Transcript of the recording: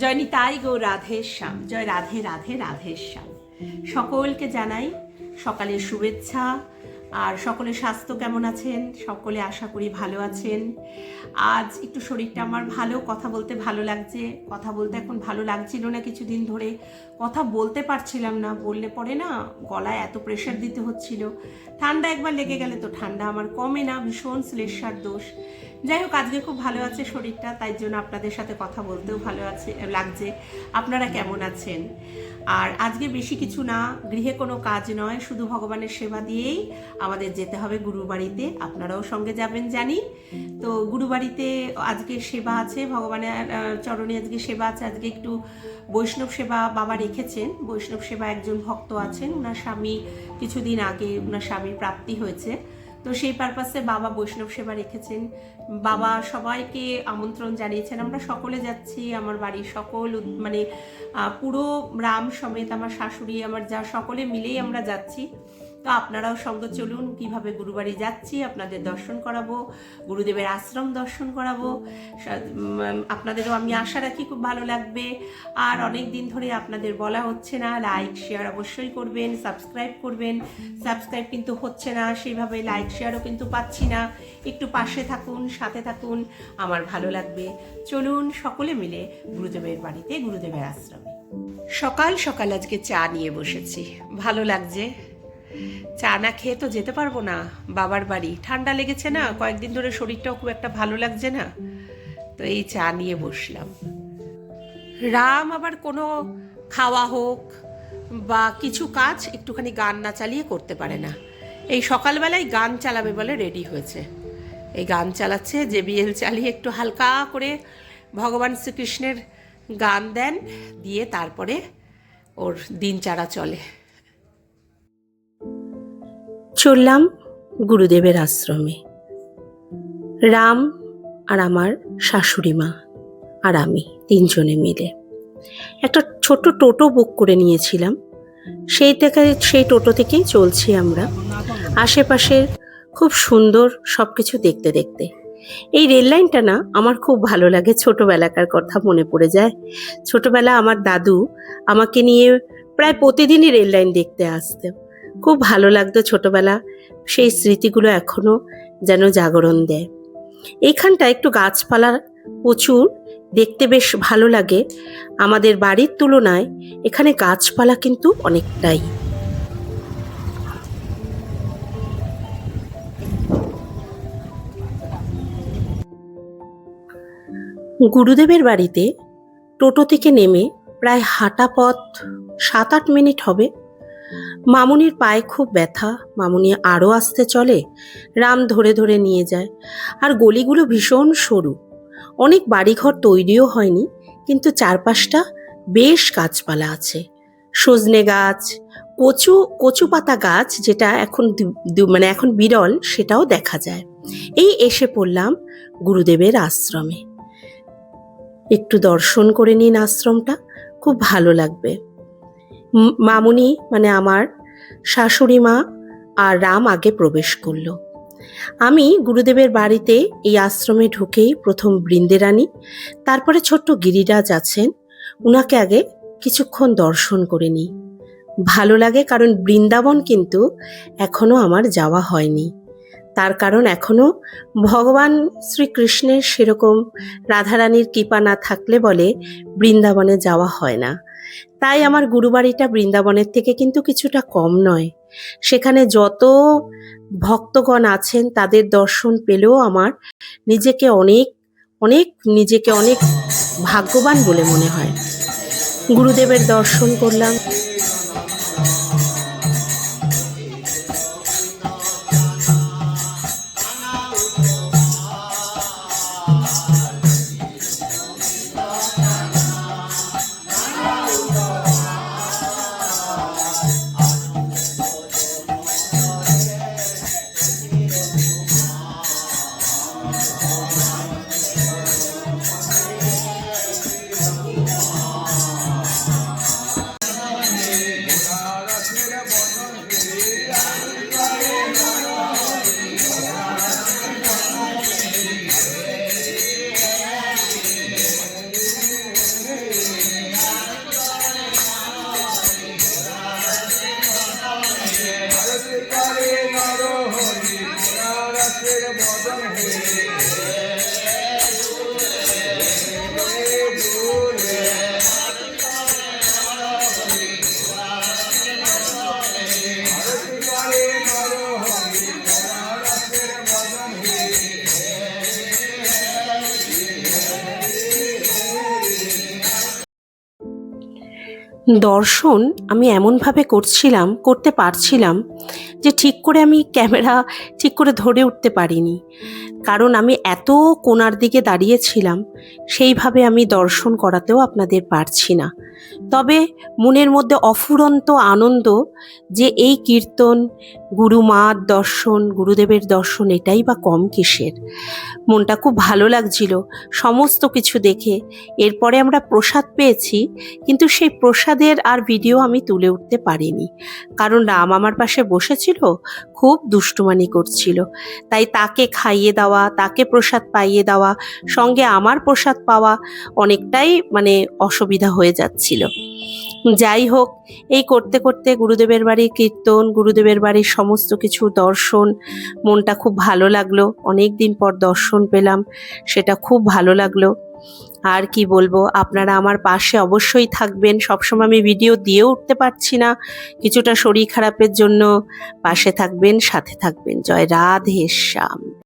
জয় নিতাই গো রাধের শ্যাম জয় রাধে রাধে রাধের শ্যাম। সকলকে জানাই সকালের শুভেচ্ছা আর সকলে স্বাস্থ্য কেমন আছেন? সকলে আশা করি ভালো আছেন। আজ একটু শরীরটা আমার ভালো, কথা বলতে ভালো লাগছে। কথা বলতে এখন ভালো লাগছিল না কিছুদিন ধরে। কথা বলতে পারছিলাম না, বললে পরে না গলায় এত প্রেশার দিতে হচ্ছিল। ঠান্ডা একবার লেগে গেলে তো ঠান্ডা আমার কমে না, ভীষণ শ্লেষার দোষ। যাই হোক, আজকে খুব ভালো আছে শরীরটা, তাই জন্য আপনাদের সাথে কথা বলতেও ভালো আছে, লাগছে। আপনারা কেমন আছেন? আর আজকে বেশি কিছু না, গৃহে কোনো কাজ নয়, শুধু ভগবানের সেবা দিয়েই আমাদের যেতে হবে গুরুবাড়িতে। আপনারাও সঙ্গে যাবেন জানি। তো গুরুবাড়িতে আজকে সেবা আছে, ভগবানের চরণে আজকে সেবা আছে। আজকে একটু বৈষ্ণব সেবা বাবা রেখেছেন। বৈষ্ণব সেবা একজন ভক্ত আছেন। ওনার স্বামী কিছুদিন আগে ওনার স্বামীর প্রাপ্তি হয়েছে। তো সেই পারপাসে বাবা বৈষ্ণব সেবা রেখেছেন। বাবা সবাইকে আমন্ত্রণ জানিয়েছেন, আমরা সকলে যাচ্ছি, আমার বাড়ির সকল মানে পুরো রাম সমেত আমার শাশুড়ি, আমার যা সকলে মিলেই আমরা যাচ্ছি। তো আপনারাও সঙ্গে চলুন, কীভাবে গুরুবাড়ি যাচ্ছি, আপনাদের দর্শন করাবো, গুরুদেবের আশ্রম দর্শন করাবো আপনাদেরও আমি আশা রাখি খুব ভালো লাগবে। আর অনেক দিন ধরে আপনাদের বলা হচ্ছে না লাইক শেয়ার অবশ্যই করবেন সাবস্ক্রাইব করবেন। সাবস্ক্রাইব কিন্তু হচ্ছে না, সেইভাবে লাইক শেয়ারও কিন্তু পাচ্ছি না। একটু পাশে থাকুন, সাথে থাকুন, আমার ভালো লাগবে। চলুন সকলে মিলে গুরুদেবের বাড়িতে, গুরুদেবের আশ্রমে। সকাল সকাল আজকে চা নিয়ে বসেছি। ভালো লাগছে? চা না খেয়ে তো যেতে পারব না, বাবার বাড়ি। ঠান্ডা লেগেছে না, কয়েকদিন ধরে শরীরটাও খুব একটা ভালো লাগছে না। তো এই চা নিয়ে বসলাম। রাম আবার কোনো খাওয়া হোক বা কিছু কাজ একটুখানি গান না চালিয়ে করতে পারে না। এই সকালবেলায় গান চালাবে বলে রেডি হয়েছে। এই গান চালাচ্ছে যে বিএল চালিয়ে একটু হালকা করে ভগবান শ্রীকৃষ্ণের গান দেন, দিয়ে তারপরে ওর দিন চারা চলে। চললাম গুরুদেবের আশ্রমে। রাম আর আমার শাশুড়ি মা আর আমি তিনজনে মিলে। একটা ছোট টোটো বুক করে নিয়েছিলাম। সেই থেকে, সেই টোটো থেকেই চলছি আমরা। আশেপাশের খুব সুন্দর সব কিছু দেখতে দেখতে। এই রেল লাইনটা না আমার খুব ভালো লাগে, ছোটবেলাকার কথা মনে পড়ে যায়। ছোটবেলা আমার দাদু আমাকে নিয়ে প্রায় প্রতিদিনই রেল লাইন দেখতে আসতেন। খুব ভালো লাগতো ছোটবেলা সেই স্মৃতিগুলো এখনও যেন জাগরণ দেয়। এইখানটা একটু গাছপালা প্রচুর, দেখতে বেশ ভালো লাগে। আমাদের বাড়ির তুলনায় এখানে গাছপালা কিন্তু অনেকটাই। গুরুদেবের বাড়িতে টোটো থেকে নেমে প্রায় হাঁটা পথ সাত আট মিনিট হবে। মামুনির পায়ে খুব ব্যথা, মামুনি আরও আসতে চলে, রাম ধরে ধরে নিয়ে যায়। আর গলিগুলো ভীষণ সরু। অনেক বাড়িঘর তৈরিও হয়নি, কিন্তু চারপাশটা বেশ গাছপালা আছে। সজনে গাছ, কচু কচু পাতা গাছ যেটা এখন মানে এখন বিরল, সেটাও দেখা যায়। এই এসে পড়লাম গুরুদেবের আশ্রমে। একটু দর্শন করে নিন আশ্রমটা, খুব ভালো লাগবে। মামুনি মানে আমার শাশুড়ি মা আর রাম আগে প্রবেশ করল। আমি গুরুদেবের বাড়িতে এই আশ্রমে ঢুকেই প্রথম বৃন্দেরানী, তারপরে ছোট্ট গিরিরাজ আছেন, উনাকে আগে কিছুক্ষণ দর্শন করে নিই। ভালো লাগে কারণ বৃন্দাবন কিন্তু এখনও আমার যাওয়া হয়নি। তার কারণ এখনও ভগবান শ্রীকৃষ্ণের সেরকম রাধারানীর কৃপা না থাকলে বলে বৃন্দাবনে যাওয়া হয় না। তাই আমার গুরুবাড়িটা বৃন্দাবনের থেকে কিন্তু কিছুটা কম নয়। সেখানে যত ভক্তগণ আছেন, তাদের দর্শন পেলেও আমার নিজেকে অনেক অনেক, নিজেকে অনেক ভাগ্যবান বলে মনে হয়। গুরুদেবের দর্শন করলাম। দর্শন আমি এমনভাবে করছিলাম করতে পারছিলাম যে ঠিক করে আমি ক্যামেরা ঠিক করে ধরে উঠতে পারিনি। কারণ আমি এত কোণার দিকে দাঁড়িয়েছিলাম, সেইভাবে আমি দর্শন করাতেও আপনাদের পারছি না। তবে মনের মধ্যে অফুরন্ত আনন্দ যে এই কীর্তন, গুরু মার দর্শন, গুরুদেবের দর্শন, এটাই বা কম কিসের। মনটা খুব ভালো লাগছিল সমস্ত কিছু দেখে। এরপরে আমরা প্রসাদ পেয়েছি, কিন্তু সেই প্রসাদের আর ভিডিও আমি তুলে উঠতে পারিনি। কারণ রাম আমার পাশে বসেছিল খুব দুষ্টুমানি করছিল। তাই তাকে খাইয়ে দেওয়া, তাকে প্রসাদ পাইয়ে দেওয়া, সঙ্গে আমার প্রসাদ পাওয়া অনেকটাই মানে অসুবিধা হয়ে যাচ্ছিল। যাই হোক, এই করতে করতে গুরুদেবের বাড়ির কীর্তন, গুরুদেবের বাড়ির সমস্ত কিছু দর্শন, মনটা খুব ভালো লাগল। অনেক দিন পর দর্শন পেলাম, সেটা খুব ভালো লাগল। আর কি বলব, আপনারা আমার পাশে অবশ্যই থাকবেন। সবসময় আমি ভিডিও দিয়ে উঠতে পারছি না। কিছুটা শরীর খারাপের জন্য পাশে থাকবেন, সাথে থাকবেন। জয় রাধে, শ্যাম।